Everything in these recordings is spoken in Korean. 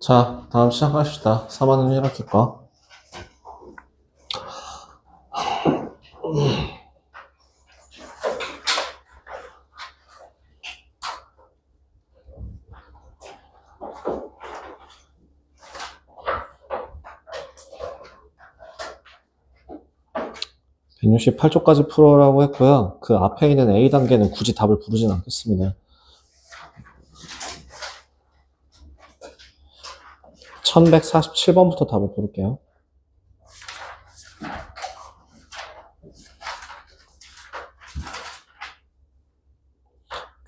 자, 다음 시작합시다. 4만원 1학기 거. (168쪽까지) 풀어라고 했고요. 그 앞에 있는 A 단계는 굳이 답을 부르진 않겠습니다. 1147번부터 답을 부를게요.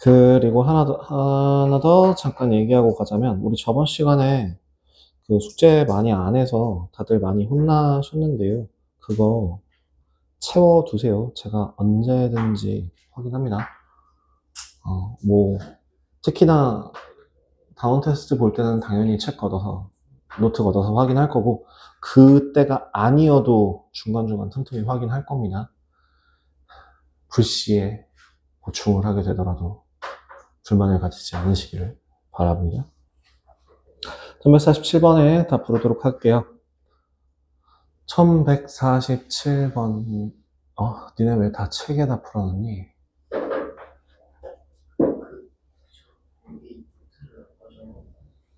그리고 하나 더, 하나 더 잠깐 얘기하고 가자면, 우리 저번 시간에 그 숙제 많이 안 해서 다들 많이 혼나셨는데요. 그거 채워두세요. 제가 언제든지 확인합니다. 어, 뭐, 특히나 다운 테스트 볼 때는 당연히 책 걷어서 노트 걷어서 확인할 거고 그때가 아니어도 중간중간 틈틈이 확인할 겁니다. 불시에 보충을 하게 되더라도 불만을 가지지 않으시기를 바랍니다. 1147번에 다 부르도록 할게요. 1147번 어, 니네 왜 다 책에다 풀어놨니?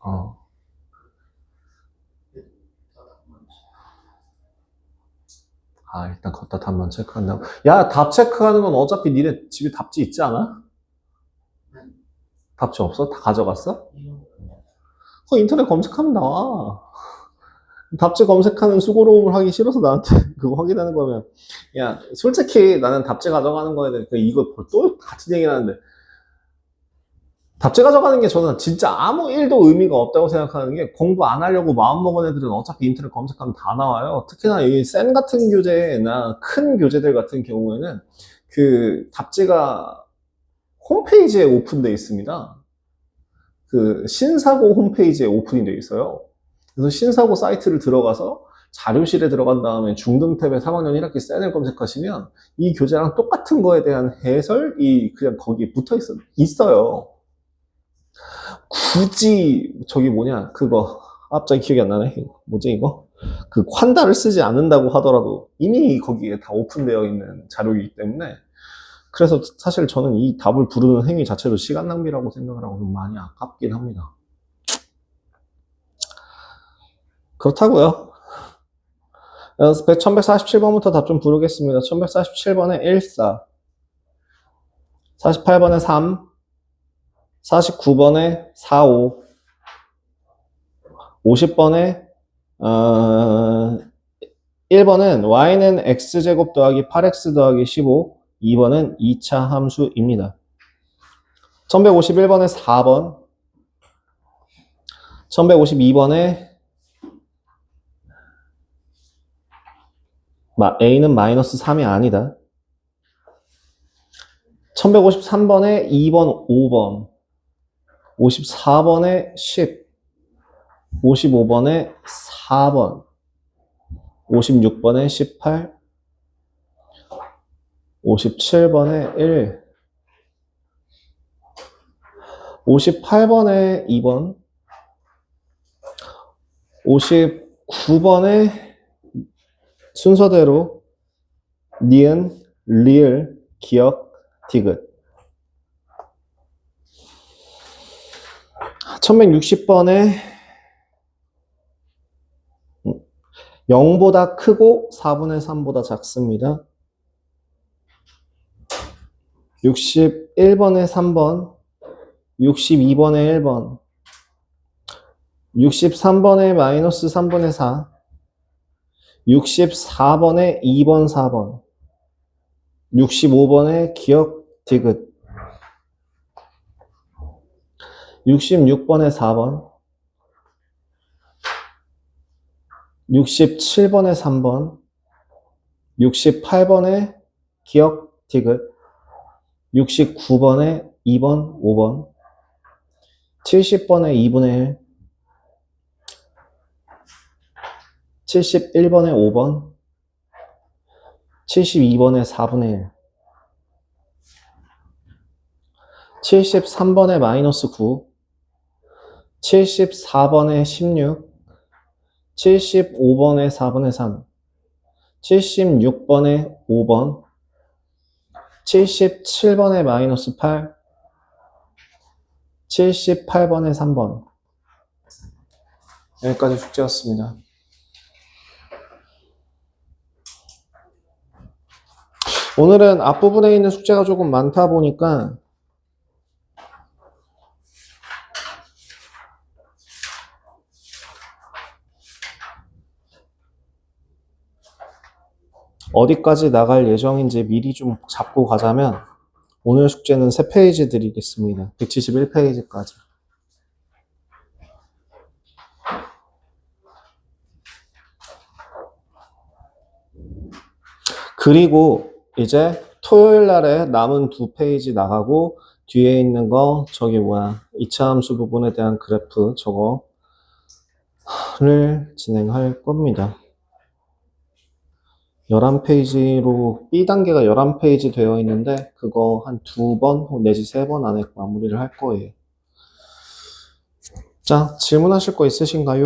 어. 아, 일단 걷다 답만 체크한다고. 야, 답 체크하는 건 어차피 니네 집에 답지 있지 않아? 답지 없어? 다 가져갔어? 그거 인터넷 검색하면 나와. 답지 검색하는 수고로움을 하기 싫어서 나한테 그거 확인하는 거면. 야, 솔직히 나는 답지 가져가는 거에 대해 그 이거 또 같은 얘기를 하는데. 답지 가져가는 게 저는 진짜 아무 일도 의미가 없다고 생각하는 게 공부 안 하려고 마음먹은 애들은 어차피 인터넷 검색하면 다 나와요. 특히나 이 센 같은 교재나 큰 교재들 같은 경우에는 그 답지가 홈페이지에 오픈되어 있습니다. 그 신사고 홈페이지에 오픈이 되어 있어요. 그래서 신사고 사이트를 들어가서 자료실에 들어간 다음에 중등 탭에 3학년 1학기 센을 검색하시면 이 교재랑 똑같은 거에 대한 해설이 그냥 거기에 붙어 있어, 있어요. 굳이 저기 뭐냐 그거 아, 갑자기 기억이 안 나네. 뭐지 이거? 그 환다를 쓰지 않는다고 하더라도 이미 거기에 다 오픈되어 있는 자료이기 때문에. 그래서 사실 저는 이 답을 부르는 행위 자체도 시간 낭비라고 생각을 하고 좀 많이 아깝긴 합니다. 그렇다고요. 1147번부터 답 좀 부르겠습니다. 1147번에 14 48번에 3 49번에 45, 50번에 어, 1번은 y는 x제곱 더하기 8x 더하기 15, 2번은 2차 함수입니다. 1151번에 4번, 1152번에 a는 마이너스 3이 아니다. 1153번에 2번, 5번, 54번에 10, 55번에 4번, 56번에 18, 57번에 1, 58번에 2번, 59번에 순서대로 니은, 리을, 기억, 디귿 1160번에 0보다 크고 4분의 3보다 작습니다. 61번에 3번, 62번에 1번, 63번에 마이너스 3분의 4, 64번에 2번, 4번, 65번에 기억 디귿, 66번에 4번, 67번에 3번, 68번에 기억 디귿, 69번에 2번, 5번, 70번에 2분의 1, 71번에 5번, 72번에 4분의 1, 73번에 마이너스 9, 74번에 16, 75번에 4분의 3, 76번에 5번, 77번에 마이너스 8, 78번에 3번. 여기까지 숙제였습니다. 오늘은 앞부분에 있는 숙제가 조금 많다 보니까 어디까지 나갈 예정인지 미리 좀 잡고 가자면 오늘 숙제는 3페이지 드리겠습니다. 171페이지까지. 그리고 이제 토요일 날에 남은 두 페이지 나가고 뒤에 있는 거 저기 뭐야 이차 함수 부분에 대한 그래프 저거를 진행할 겁니다. 11페이지로 B 단계가 11페이지 되어 있는데 그거 한 두 번 내지 세 번 안에 마무리를 할 거예요. 자, 질문하실 거 있으신가요?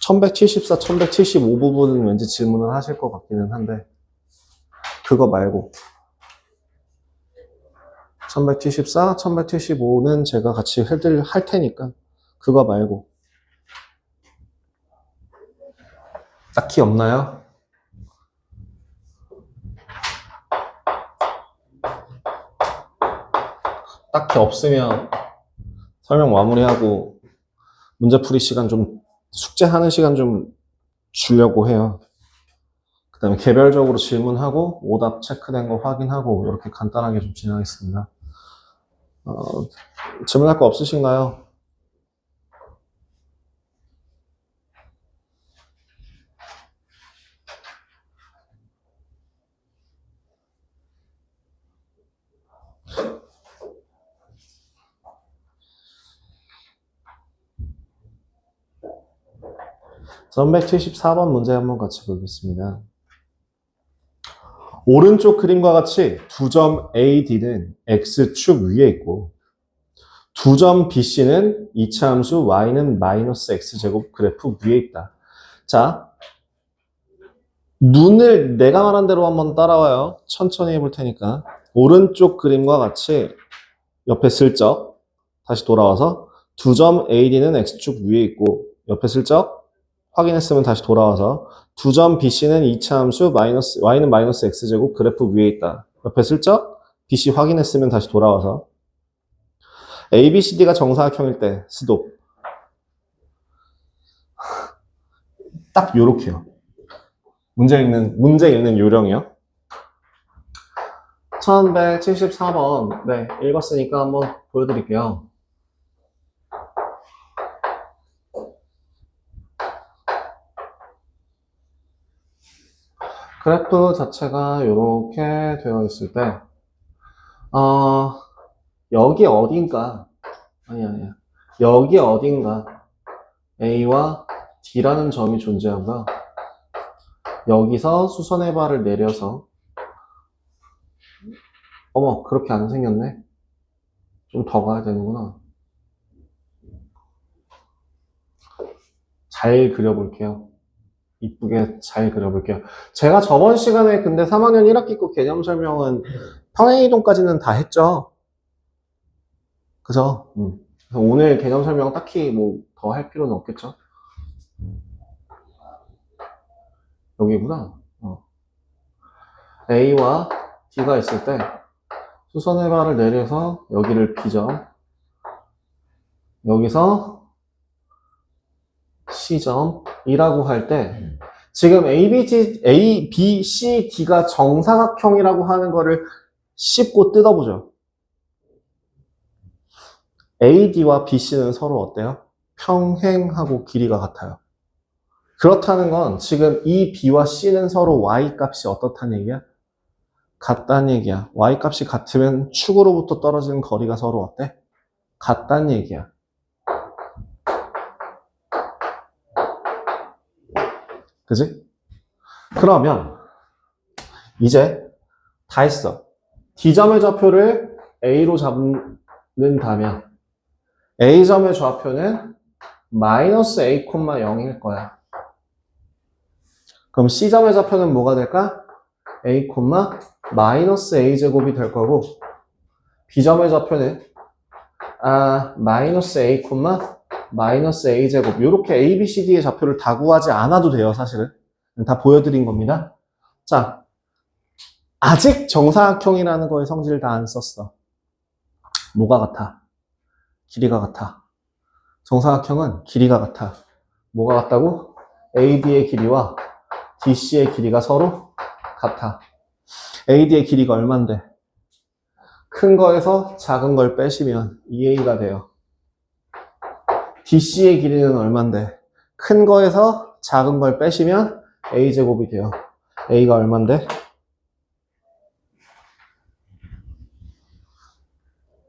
1174, 1175 부분은 왠지 질문을 하실 것 같기는 한데 그거 말고 1174, 1175는 제가 같이 해드릴 할 테니까 그거 말고 딱히 없나요? 딱히 없으면 설명 마무리하고 문제풀이 시간 좀 숙제하는 시간 좀 주려고 해요. 그 다음에 개별적으로 질문하고 오답 체크된 거 확인하고 이렇게 간단하게 좀 진행하겠습니다. 어, 질문할 거 없으신가요? 전 174번 문제 한번 같이 보겠습니다. 오른쪽 그림과 같이 두 점 AD는 X축 위에 있고 두 점 BC는 이차 함수 Y는 마이너스 X제곱 그래프 위에 있다. 자, 눈을 내가 말한 대로 한번 따라와요. 천천히 해볼 테니까. 오른쪽 그림과 같이 옆에 슬쩍 다시 돌아와서 두 점 AD는 X축 위에 있고 옆에 슬쩍 확인했으면 다시 돌아와서 두 점 BC는 이차 함수 마이너스 Y는 마이너스 X제곱 그래프 위에 있다. 옆에 슬쩍 BC 확인했으면 다시 돌아와서 ABCD가 정사각형일 때 스톱 딱 요렇게요. 문제 읽는 문제 읽는 요령이요. 1174번 네 읽었으니까 한번 보여드릴게요. 그래프 자체가 이렇게 되어 있을 때, 어, 여기 어딘가, 아니, 아니야. 여기 어딘가 A와 D라는 점이 존재하고요. 여기서 수선의 발을 내려서, 어머, 그렇게 안 생겼네? 좀 더 가야 되는구나. 잘 그려볼게요. 이쁘게 잘 그려볼게요. 제가 저번 시간에 근데 3학년 1학기 거 개념 설명은 평행이동까지는 다 했죠. 그죠? 음. 그래서 오늘 개념 설명 딱히 뭐 더 할 필요는 없겠죠. 여기구나. 어. A와 D가 있을 때 수선의 발을 내려서 여기를 B점 여기서 C점이라고 할 때 지금 A, B, C, A, B, C, D가 정사각형이라고 하는 거를 씹고 뜯어보죠. AD와 BC는 서로 어때요? 평행하고 길이가 같아요. 그렇다는 건 지금 이 B와 C는 서로 Y 값이 어떻다는 얘기야? 같다는 얘기야. Y 값이 같으면 축으로부터 떨어지는 거리가 서로 어때? 같다는 얘기야. 그지? 그러면 이제 다 했어. D점의 좌표를 A로 잡는다면 A점의 좌표는 마이너스 A, 0일 거야. 그럼 C점의 좌표는 뭐가 될까? A, 마이너스 A 제곱이 될 거고 B점의 좌표는 아, 마이너스 A, 마이너스 A 제곱 이렇게 A, B, C, D의 좌표를 다 구하지 않아도 돼요 사실은 다 보여드린 겁니다 자 아직 정사각형이라는 거에 성질을 다안 썼어 뭐가 같아? 길이가 같아 정사각형은 길이가 같아 뭐가 같다고? AD의 길이와 DC의 길이가 서로 같아 AD의 길이가 얼만데? 큰 거에서 작은 걸 빼시면 2A가 돼요. DC의 길이는 얼만데? 큰 거에서 작은 걸 빼시면 A제곱이 돼요. A가 얼만데?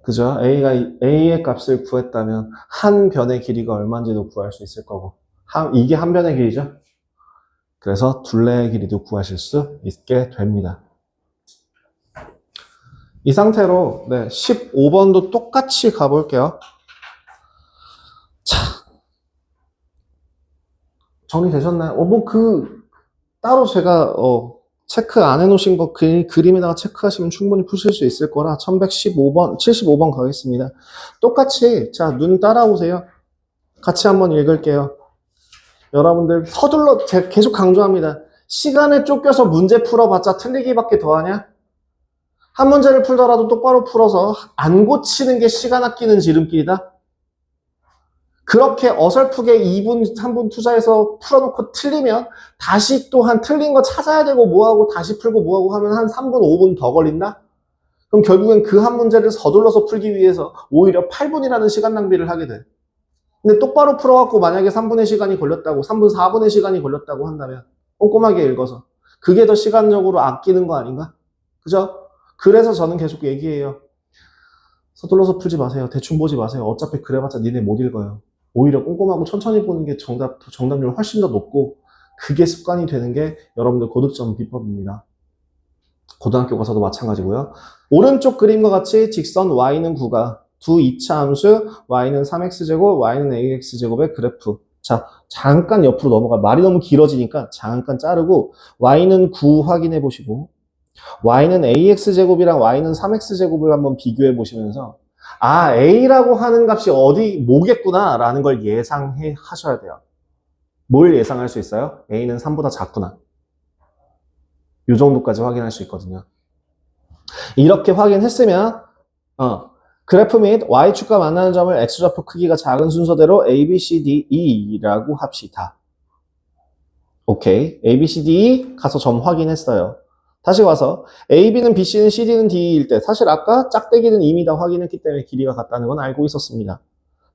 그죠? A가, A의 값을 구했다면 한 변의 길이가 얼마인지도 구할 수 있을 거고. 한, 이게 한 변의 길이죠? 그래서 둘레의 길이도 구하실 수 있게 됩니다. 이 상태로 네, 15번도 똑같이 가볼게요. 자, 정리되셨나요? 어, 뭐 그 따로 제가 어, 체크 안 해놓으신 거 그, 그림에다가 체크하시면 충분히 푸실 수 있을 거라 1115번, 75번 가겠습니다. 똑같이 자, 눈 따라오세요. 같이 한번 읽을게요. 여러분들 서둘러 제가 계속 강조합니다. 시간에 쫓겨서 문제 풀어봤자 틀리기밖에 더하냐? 한 문제를 풀더라도 똑바로 풀어서 안 고치는 게 시간 아끼는 지름길이다. 그렇게 어설프게 2분, 3분 투자해서 풀어놓고 틀리면 다시 또 한 틀린 거 찾아야 되고 뭐하고 다시 풀고 뭐하고 하면 한 3분, 5분 더 걸린다? 그럼 결국엔 그 한 문제를 서둘러서 풀기 위해서 오히려 8분이라는 시간 낭비를 하게 돼. 근데 똑바로 풀어갖고 만약에 3분의 시간이 걸렸다고, 3분, 4분의 시간이 걸렸다고 한다면 꼼꼼하게 읽어서 그게 더 시간적으로 아끼는 거 아닌가? 그죠? 그래서 저는 계속 얘기해요. 서둘러서 풀지 마세요. 대충 보지 마세요. 어차피 그래봤자 니네 못 읽어요. 오히려 꼼꼼하고 천천히 보는 게 정답, 정답률 훨씬 더 높고, 그게 습관이 되는 게 여러분들 고득점 비법입니다. 고등학교 가서도 마찬가지고요. 오른쪽 그림과 같이 직선 y는 9가 두 이차 함수 y는 3x제곱, y는 ax제곱의 그래프. 자, 잠깐 옆으로 넘어가. 말이 너무 길어지니까 잠깐 자르고 y는 9 확인해 보시고 y는 ax제곱이랑 y는 3x제곱을 한번 비교해 보시면서 아, a라고 하는 값이 어디 뭐겠구나 라는 걸 예상해 하셔야 돼요. 뭘 예상할 수 있어요? a는 3보다 작구나. 이 정도까지 확인할 수 있거든요. 이렇게 확인했으면 어, 그래프 및 y축과 만나는 점을 x좌표 크기가 작은 순서대로 a, b, c, d, e라고 합시다. 오케이. a, b, c, d, e 가서 점 확인했어요. 다시 와서 A, B는 B, C는 C, D는 D일 때 사실 아까 짝대기는 이미 다 확인했기 때문에 길이가 같다는 건 알고 있었습니다.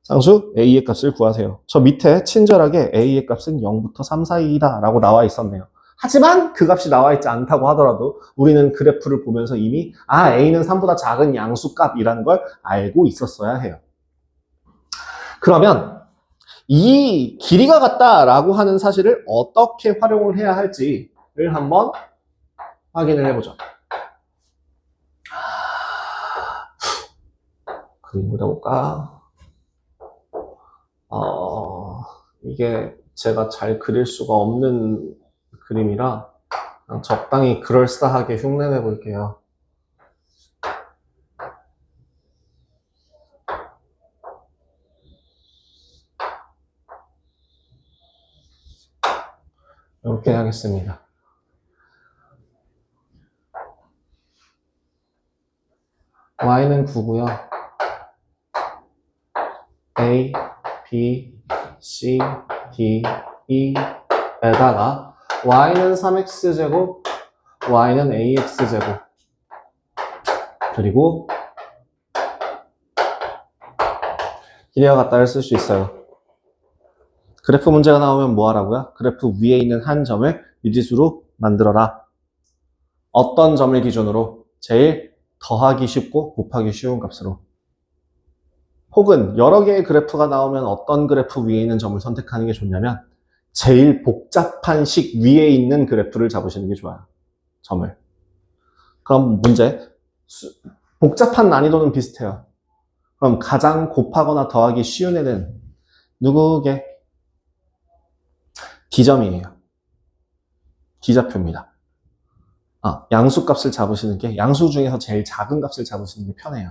상수 A의 값을 구하세요. 저 밑에 친절하게 A의 값은 0부터 3 사이이다 라고 나와 있었네요. 하지만 그 값이 나와 있지 않다고 하더라도 우리는 그래프를 보면서 이미 아 A는 3보다 작은 양수값이라는 걸 알고 있었어야 해요. 그러면 이 길이가 같다라고 하는 사실을 어떻게 활용을 해야 할지를 한번 확인을 해보죠. 그림 그려볼까? 어, 이게 제가 잘 그릴 수가 없는 그림이라 그냥 적당히 그럴싸하게 흉내내 볼게요. 이렇게 하겠습니다. Y는 9고요. a, b, c, d, e에다가 y는 3x제곱, y는 ax제곱 그리고 길이와 같다를 쓸 수 있어요. 그래프 문제가 나오면 뭐 하라고요? 그래프 위에 있는 한 점을 미지수로 만들어라. 어떤 점을 기준으로? 제일 더하기 쉽고 곱하기 쉬운 값으로. 혹은 여러 개의 그래프가 나오면 어떤 그래프 위에 있는 점을 선택하는 게 좋냐면 제일 복잡한 식 위에 있는 그래프를 잡으시는 게 좋아요. 점을. 그럼 문제. 수- 복잡한 난이도는 비슷해요. 그럼 가장 곱하거나 더하기 쉬운 애는 누구게? D점이에요. D좌표입니다. 아, 양수 값을 잡으시는 게 양수 중에서 제일 작은 값을 잡으시는 게 편해요.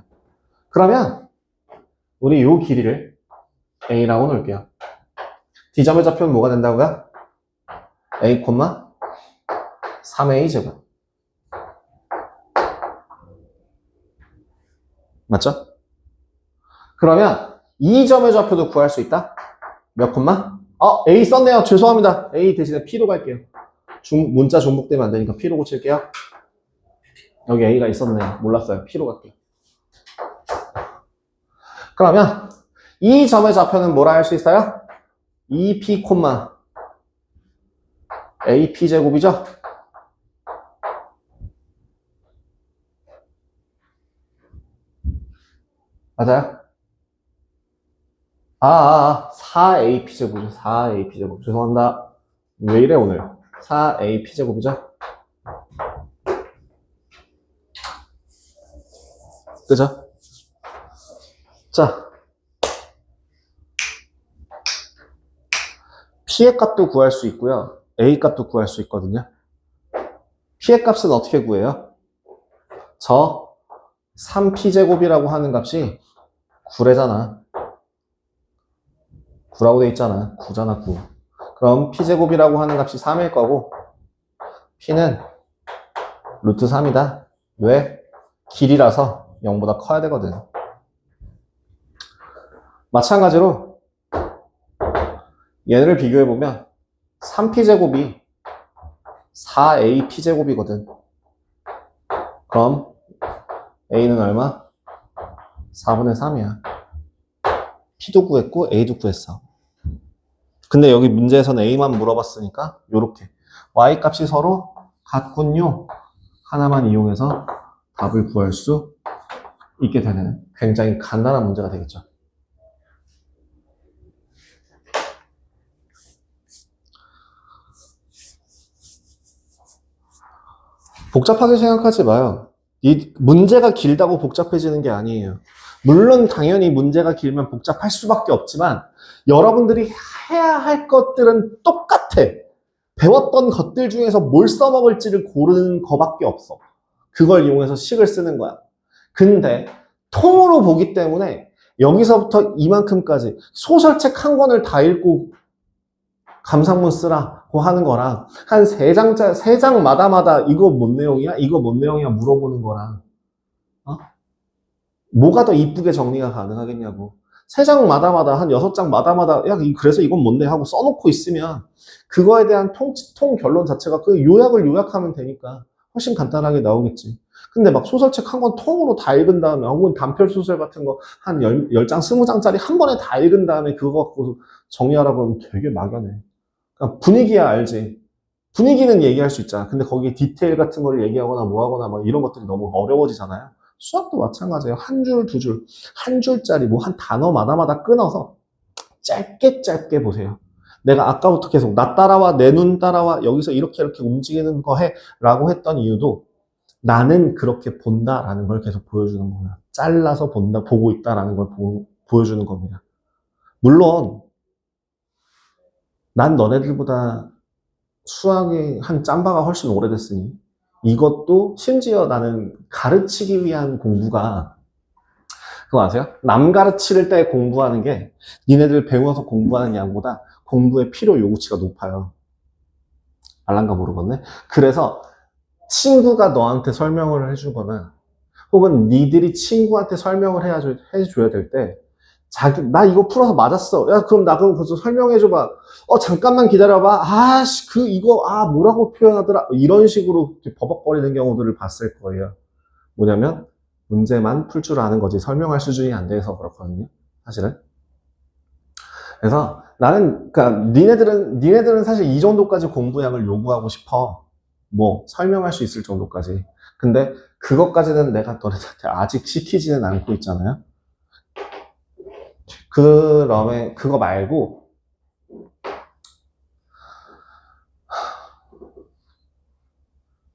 그러면 우리 요 길이를 A라고 놓을게요. D점의 좌표는 뭐가 된다고요? A, 3A 제곱. 맞죠? 그러면 이 점의 좌표도 구할 수 있다? 몇 콤마? 어, A 썼네요. 죄송합니다. A 대신에 P로 갈게요. 중, 문자 중복되면 안 되니까 P로 고칠게요. 여기 A가 있었네요. 몰랐어요. P로 갈게요. 그러면 이 점의 좌표는 뭐라 할 수 있어요? 2P 콤마 AP 제곱이죠? 맞아요? 아, 아, 아, 4AP 제곱이죠. 4AP 제곱. 죄송합니다. 왜 이래, 오늘? 4AP 제곱이죠? 그죠? 자. P의 값도 구할 수 있고요. A 값도 구할 수 있거든요. P의 값은 어떻게 구해요? 저 3P제곱이라고 하는 값이 9래잖아. 9라고 돼 있잖아. 9잖아, 9. 그럼 P제곱이라고 하는 값이 3일 거고, P는 루트 3이다. 왜? 길이라서 0보다 커야 되거든. 마찬가지로, 얘를 비교해보면, 3P제곱이 4AP제곱이거든. 그럼, A는 얼마? 4분의 3이야. P도 구했고 A도 구했어. 근데 여기 문제에서는 A만 물어봤으니까 요렇게 Y 값이 서로 같군요. 하나만 이용해서 답을 구할 수 있게 되는 굉장히 간단한 문제가 되겠죠. 복잡하게 생각하지 마요. 이 문제가 길다고 복잡해지는 게 아니에요. 물론 당연히 문제가 길면 복잡할 수밖에 없지만 여러분들이 해야 할 것들은 똑같아. 배웠던 것들 중에서 뭘 써먹을지를 고르는 거밖에 없어. 그걸 이용해서 식을 쓰는 거야. 근데 통으로 보기 때문에 여기서부터 이만큼까지 소설책 한 권을 다 읽고 감상문 쓰라고 하는 거랑 한 세 장짜 세 장마다마다 이거 뭔 내용이야? 이거 뭔 내용이야? 물어보는 거랑 어? 뭐가 더 이쁘게 정리가 가능하겠냐고. 세 장마다마다 한 여섯 장마다마다 야 이- 그래서 이건 뭔데 하고 써놓고 있으면 그거에 대한 통, 통 결론 자체가 그 요약을 요약하면 되니까 훨씬 간단하게 나오겠지. 근데 막 소설책 한 권 통으로 다 읽은 다음에 혹은 단편 소설 같은 거한 열, 열 장, 스무 장짜리 한 번에 다 읽은 다음에 그거 갖고 정리하라고 하면 되게 막연해. 그러니까 분위기야 알지. 분위기는 얘기할 수 있잖아. 근데 거기에 디테일 같은 걸 얘기하거나 뭐 하거나 막 이런 것들이 너무 어려워지잖아요. 수학도 마찬가지예요. 한 줄, 두 줄, 한 줄짜리 뭐 한 단어마다마다 끊어서 짧게 짧게 보세요. 내가 아까부터 계속 나 따라와, 내 눈 따라와, 여기서 이렇게 이렇게 움직이는 거 해 라고 했던 이유도 나는 그렇게 본다라는 걸 계속 보여주는 거예요. 잘라서 본다, 보고 있다라는 걸 보, 보여주는 겁니다. 물론 난 너네들보다 수학이 한 짬바가 훨씬 오래됐으니 이것도 심지어 나는 가르치기 위한 공부가 그거 아세요? 남 가르칠 때 공부하는 게 니네들 배워서 공부하는 양보다 공부의 필요 요구치가 높아요. 알란가 모르겠네. 그래서 친구가 너한테 설명을 해주거나 혹은 니들이 친구한테 설명을 해줘야 될 때 자기 나 이거 풀어서 맞았어. 야 그럼 나 그럼 그거 설명해 줘봐. 어 잠깐만 기다려봐. 아씨 그 이거 아 뭐라고 표현하더라. 이런 식으로 버벅거리는 경우들을 봤을 거예요. 뭐냐면 문제만 풀 줄 아는 거지 설명할 수준이 안 돼서 그렇거든요. 사실은. 그래서 나는 그러니까 니네들은 니네들은 사실 이 정도까지 공부량을 요구하고 싶어. 뭐 설명할 수 있을 정도까지. 근데 그것까지는 내가 너네들한테 아직 시키지는 않고 있잖아요. 그러면 그거 말고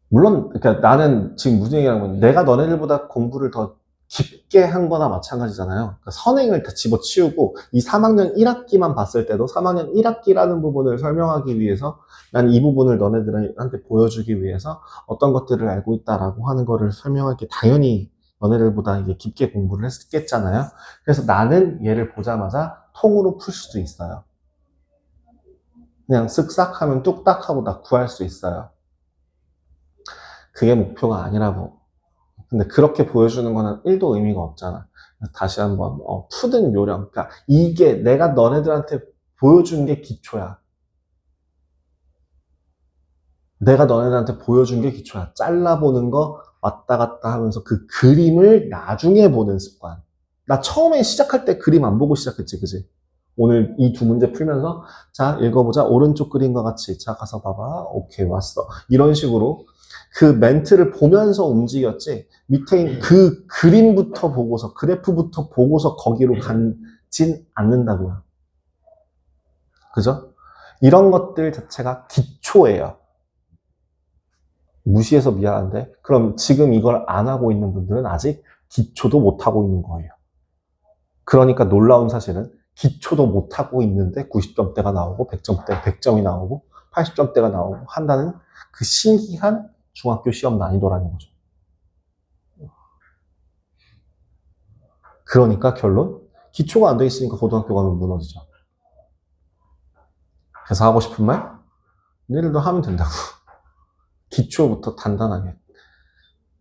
물론 그러니까 나는 지금 무슨 건 내가 너네들보다 공부를 더 깊게 한 거나 마찬가지잖아요. 그러니까 선행을 다 집어치우고 이 3학년 1학기만 봤을 때도 3학년 1학기라는 부분을 설명하기 위해서 난 이 부분을 너네들한테 보여주기 위해서 어떤 것들을 알고 있다라고 하는 거를 설명할 게 당연히 너네들보다 이제 깊게 공부를 했겠잖아요. 그래서 나는 얘를 보자마자 통으로 풀 수도 있어요. 그냥 쓱싹 하면 뚝딱 하고 다 구할 수 있어요. 그게 목표가 아니라고. 근데 그렇게 보여주는 거는 1도 의미가 없잖아. 다시 한번 어, 푸든 요령. 그러니까 이게 내가 너네들한테 보여준 게 기초야. 내가 너네들한테 보여준 게 기초야. 잘라보는 거 왔다 갔다 하면서 그 그림을 나중에 보는 습관. 나 처음에 시작할 때 그림 안 보고 시작했지, 그지? 오늘 이 두 문제 풀면서 자 읽어보자 오른쪽 그림과 같이 자 가서 봐봐 오케이 왔어 이런 식으로 그 멘트를 보면서 움직였지 밑에 그 그림부터 보고서 그래프부터 보고서 거기로 가진 않는다고요 그죠? 이런 것들 자체가 기초예요 무시해서 미안한데 그럼 지금 이걸 안 하고 있는 분들은 아직 기초도 못 하고 있는 거예요 그러니까 놀라운 사실은 기초도 못 하고 있는데 90점대가 나오고 100점대, 100점이 나오고 80점대가 나오고 한다는 그 신기한 중학교 시험 난이도라는 거죠. 그러니까 결론? 기초가 안 돼 있으니까 고등학교 가면 무너지죠. 그래서 하고 싶은 말? 내일도 하면 된다고. 기초부터 단단하게.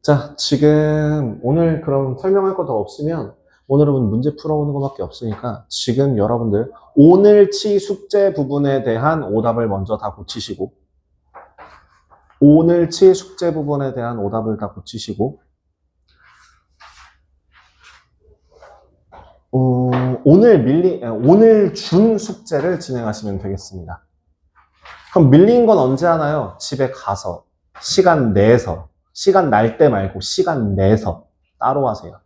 자, 지금 오늘 그럼 설명할 거 더 없으면 오늘은 문제 풀어오는 것밖에 없으니까 지금 여러분들 오늘치 숙제 부분에 대한 오답을 먼저 다 고치시고 오늘치 숙제 부분에 대한 오답을 다 고치시고 어, 오늘 밀리 오늘 준 숙제를 진행하시면 되겠습니다. 그럼 밀린 건 언제 하나요? 집에 가서 시간 내서 시간 날 때 말고 시간 내서 따로 하세요.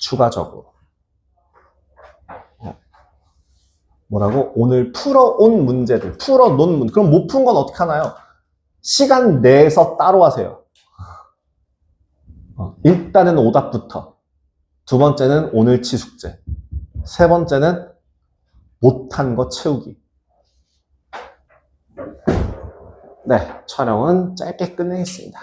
추가적으로. 뭐라고? 오늘 풀어온 문제들, 풀어놓은 문, 그럼 못 푼 건 어떻게 하나요? 시간 내서 따로 하세요. 어, 일단은 오답부터. 두 번째는 오늘치 숙제. 세 번째는 못한 거 채우기. 네, 촬영은 짧게 끝내겠습니다.